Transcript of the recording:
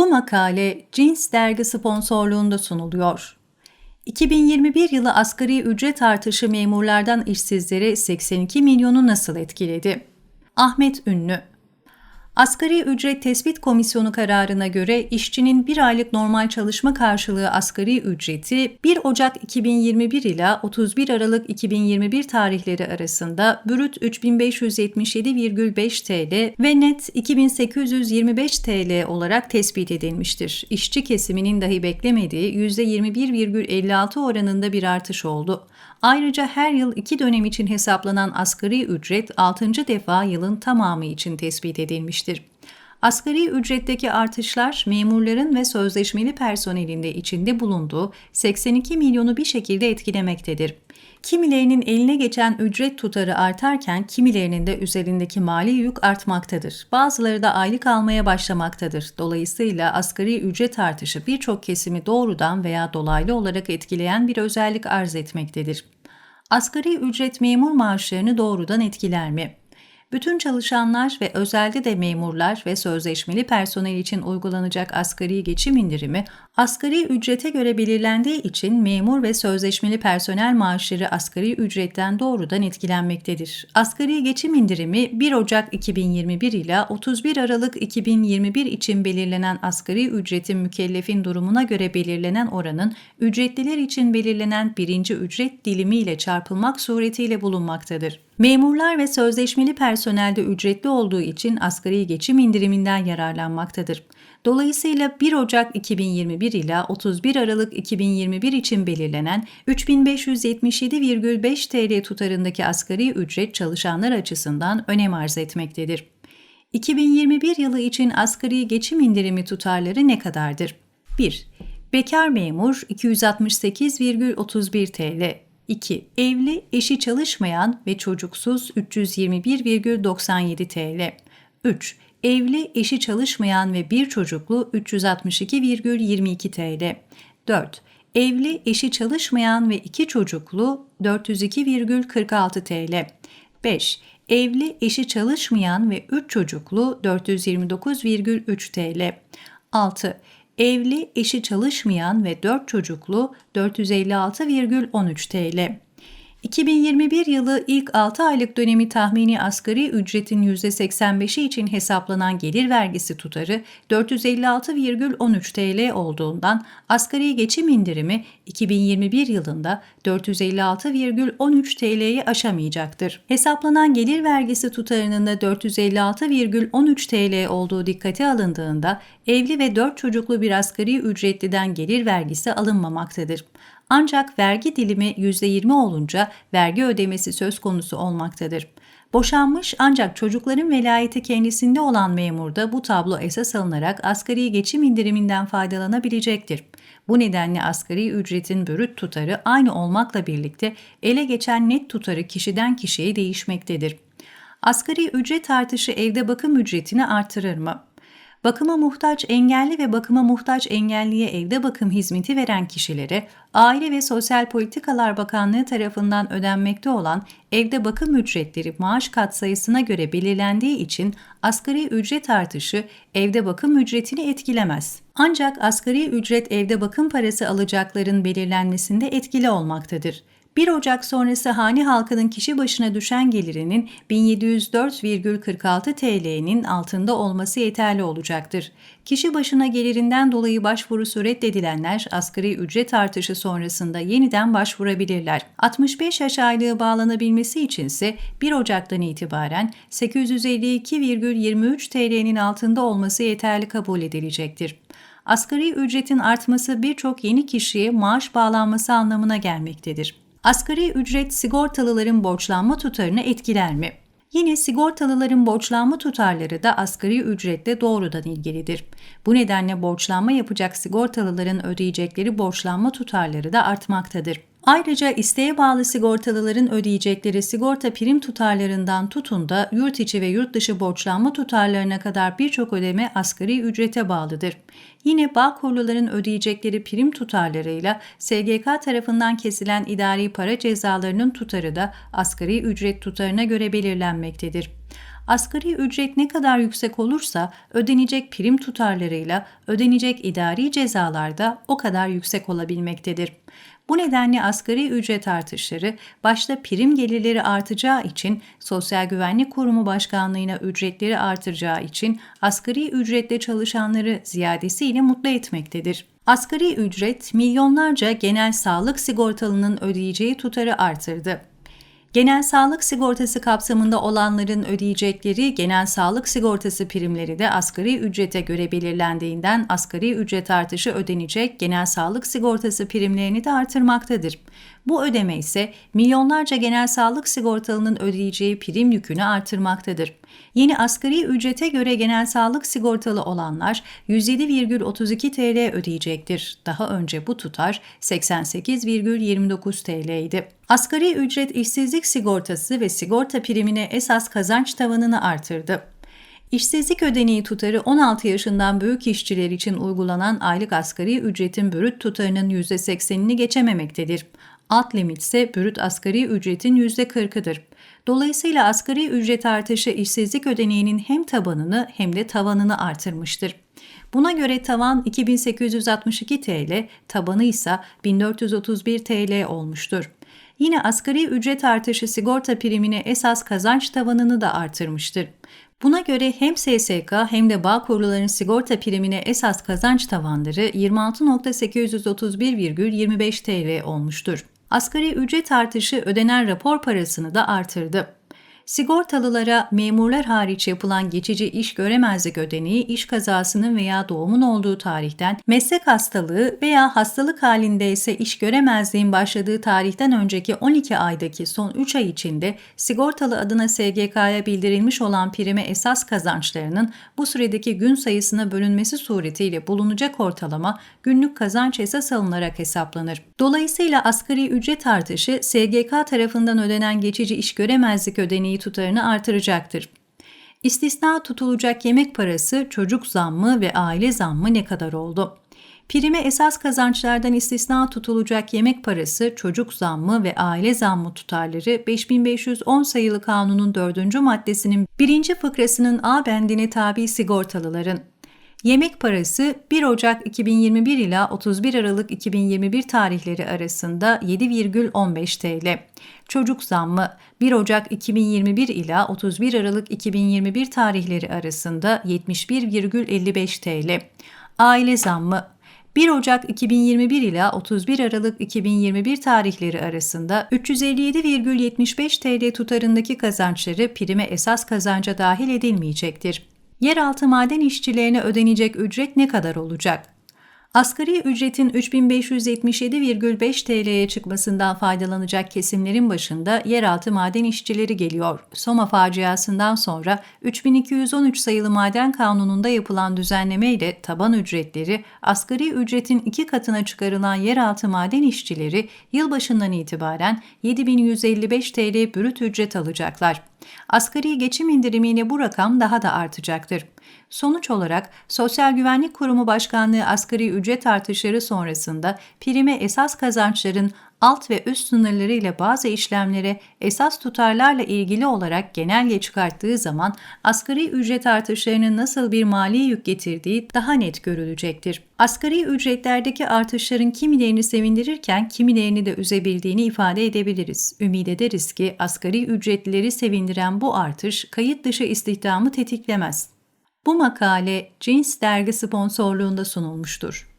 Bu makale Cins dergi sponsorluğunda sunuluyor. 2021 yılı asgari ücret artışı memurlardan işsizlere 82 milyonu nasıl etkiledi? Ahmet Ünlü Asgari ücret tespit komisyonu kararına göre işçinin bir aylık normal çalışma karşılığı asgari ücreti 1 Ocak 2021 ile 31 Aralık 2021 tarihleri arasında brüt 3577,5 TL ve net 2825 TL olarak tespit edilmiştir. İşçi kesiminin dahi beklemediği %21,56 oranında bir artış oldu. Ayrıca her yıl iki dönem için hesaplanan asgari ücret 6. defa yılın tamamı için tespit edilmiştir. Asgari ücretteki artışlar memurların ve sözleşmeli personelin de içinde bulunduğu 82 milyonu bir şekilde etkilemektedir. Kimilerinin eline geçen ücret tutarı artarken kimilerinin de üzerindeki mali yük artmaktadır. Bazıları da aylık almaya başlamaktadır. Dolayısıyla asgari ücret artışı birçok kesimi doğrudan veya dolaylı olarak etkileyen bir özellik arz etmektedir. Asgari ücret memur maaşlarını doğrudan etkiler mi? bütün çalışanlar ve özelde de memurlar ve sözleşmeli personel için uygulanacak asgari geçim indirimi, asgari ücrete göre belirlendiği için memur ve sözleşmeli personel maaşları asgari ücretten doğrudan etkilenmektedir. Asgari geçim indirimi 1 Ocak 2021 ile 31 Aralık 2021 için belirlenen asgari ücretin mükellefin durumuna göre belirlenen oranın ücretliler için belirlenen birinci ücret dilimi ile çarpılmak suretiyle bulunmaktadır. Memurlar ve sözleşmeli personelde ücretli olduğu için asgari geçim indiriminden yararlanmaktadır. Dolayısıyla 1 Ocak 2021 ile 31 Aralık 2021 için belirlenen 3577,5 TL tutarındaki asgari ücret çalışanlar açısından önem arz etmektedir. 2021 yılı için asgari geçim indirimi tutarları ne kadardır? 1. Bekar memur 268,31 TL, 2. Evli, eşi çalışmayan ve çocuksuz 321,97 TL. 3. Evli, eşi çalışmayan ve bir çocuklu 362,22 TL. 4. Evli, eşi çalışmayan ve iki çocuklu 402,46 TL. 5. Evli, eşi çalışmayan ve 3 çocuklu 429,3 TL. 6 evli, eşi çalışmayan ve 4 çocuklu 456,13 TL. 2021 yılı ilk 6 aylık dönemi tahmini asgari ücretin %85'i için hesaplanan gelir vergisi tutarı 456,13 TL olduğundan asgari geçim indirimi 2021 yılında 456,13 TL'yi aşamayacaktır. Hesaplanan gelir vergisi tutarının da 456,13 TL olduğu dikkate alındığında evli ve 4 çocuklu bir asgari ücretliden gelir vergisi alınmamaktadır. Ancak vergi dilimi %20 olunca vergi ödemesi söz konusu olmaktadır. Boşanmış ancak çocukların velayeti kendisinde olan memur da bu tablo esas alınarak asgari geçim indiriminden faydalanabilecektir. Bu nedenle asgari ücretin bürüt tutarı aynı olmakla birlikte ele geçen net tutarı kişiden kişiye değişmektedir. Asgari ücret artışı evde bakım ücretini artırır mı? Bakıma muhtaç engelli ve bakıma muhtaç engelliye evde bakım hizmeti veren kişilere Aile ve Sosyal Politikalar Bakanlığı tarafından ödenmekte olan evde bakım ücretleri maaş katsayısına göre belirlendiği için asgari ücret artışı evde bakım ücretini etkilemez. Ancak asgari ücret evde bakım parası alacakların belirlenmesinde etkili olmaktadır. 1 Ocak sonrası hane halkının kişi başına düşen gelirinin 1704,46 TL'nin altında olması yeterli olacaktır. Kişi başına gelirinden dolayı başvurusu reddedilenler asgari ücret artışı sonrasında yeniden başvurabilirler. 65 yaş aylığı bağlanabilmesi içinse 1 Ocak'tan itibaren 852,23 TL'nin altında olması yeterli kabul edilecektir. Asgari ücretin artması birçok yeni kişiye maaş bağlanması anlamına gelmektedir. Asgari ücret sigortalıların borçlanma tutarını etkiler mi? Yine sigortalıların borçlanma tutarları da asgari ücretle doğrudan ilgilidir. Bu nedenle borçlanma yapacak sigortalıların ödeyecekleri borçlanma tutarları da artmaktadır. Ayrıca isteğe bağlı sigortalıların ödeyecekleri sigorta prim tutarlarından tutun da yurt içi ve yurt dışı borçlanma tutarlarına kadar birçok ödeme asgari ücrete bağlıdır. Yine bağ kurluların ödeyecekleri prim tutarlarıyla SGK tarafından kesilen idari para cezalarının tutarı da asgari ücret tutarına göre belirlenmektedir. Asgari ücret ne kadar yüksek olursa ödenecek prim tutarlarıyla ödenecek idari cezalar da o kadar yüksek olabilmektedir. Bu nedenle asgari ücret artışları başta prim gelirleri artacağı için Sosyal Güvenlik Kurumu Başkanlığı'na ücretleri artıracağı için asgari ücretle çalışanları ziyadesiyle mutlu etmektedir. Asgari ücret milyonlarca genel sağlık sigortalının ödeyeceği tutarı artırdı. Genel sağlık sigortası kapsamında olanların ödeyecekleri genel sağlık sigortası primleri de asgari ücrete göre belirlendiğinden asgari ücret artışı ödenecek genel sağlık sigortası primlerini de artırmaktadır. Bu ödeme ise milyonlarca genel sağlık sigortalının ödeyeceği prim yükünü artırmaktadır. Yeni asgari ücrete göre genel sağlık sigortalı olanlar 107,32 TL ödeyecektir. Daha önce bu tutar 88,29 TL idi. Asgari ücret işsizlik sigortası ve sigorta primine esas kazanç tavanını artırdı. İşsizlik ödeneği tutarı 16 yaşından büyük işçiler için uygulanan aylık asgari ücretin bürüt tutarının %80'ini geçememektedir. Alt limit ise bürüt asgari ücretin %40'ıdır. Dolayısıyla asgari ücret artışı işsizlik ödeneğinin hem tabanını hem de tavanını artırmıştır. Buna göre tavan 2862 TL, tabanı ise 1431 TL olmuştur. Yine asgari ücret artışı sigorta primine esas kazanç tavanını da artırmıştır. Buna göre hem SSK hem de bağ kuruluların sigorta primine esas kazanç tavanları 26.831,25 TL olmuştur. Asgari ücret artışı ödenen rapor parasını da artırdı. Sigortalılara memurlar hariç yapılan geçici iş göremezlik ödeneği iş kazasının veya doğumun olduğu tarihten, meslek hastalığı veya hastalık halinde ise iş göremezliğin başladığı tarihten önceki 12 aydaki son 3 ay içinde sigortalı adına SGK'ya bildirilmiş olan prime esas kazançlarının bu süredeki gün sayısına bölünmesi suretiyle bulunacak ortalama günlük kazanç esas alınarak hesaplanır. Dolayısıyla asgari ücret artışı SGK tarafından ödenen geçici iş göremezlik ödeneği tutarını artıracaktır. İstisna tutulacak yemek parası, çocuk zammı ve aile zammı ne kadar oldu? Prime esas kazançlardan istisna tutulacak yemek parası, çocuk zammı ve aile zammı tutarları 5510 sayılı kanunun 4. maddesinin 1. fıkrasının A bendine tabi sigortalıların Yemek parası 1 Ocak 2021 ila 31 Aralık 2021 tarihleri arasında 7,15 TL. Çocuk zammı 1 Ocak 2021 ila 31 Aralık 2021 tarihleri arasında 71,55 TL. Aile zammı 1 Ocak 2021 ila 31 Aralık 2021 tarihleri arasında 357,75 TL tutarındaki kazançları prime esas kazanca dahil edilmeyecektir. Yeraltı maden işçilerine ödenecek ücret ne kadar olacak? Asgari ücretin 3577,5 TL'ye çıkmasından faydalanacak kesimlerin başında yeraltı maden işçileri geliyor. Soma faciasından sonra 3213 sayılı maden kanununda yapılan düzenleme ile taban ücretleri asgari ücretin iki katına çıkarılan yeraltı maden işçileri yılbaşından itibaren 7155 TL bürüt ücret alacaklar. Asgari geçim indirimiyle bu rakam daha da artacaktır. Sonuç olarak Sosyal Güvenlik Kurumu Başkanlığı asgari ücret artışları sonrasında prime esas kazançların alt ve üst sınırları ile bazı işlemlere esas tutarlarla ilgili olarak genelge çıkarttığı zaman asgari ücret artışlarının nasıl bir mali yük getirdiği daha net görülecektir. Asgari ücretlerdeki artışların kimilerini sevindirirken kimilerini de üzebildiğini ifade edebiliriz. Ümid ederiz ki asgari ücretlileri sevindiren bu artış kayıt dışı istihdamı tetiklemez. Bu makale Cins dergi sponsorluğunda sunulmuştur.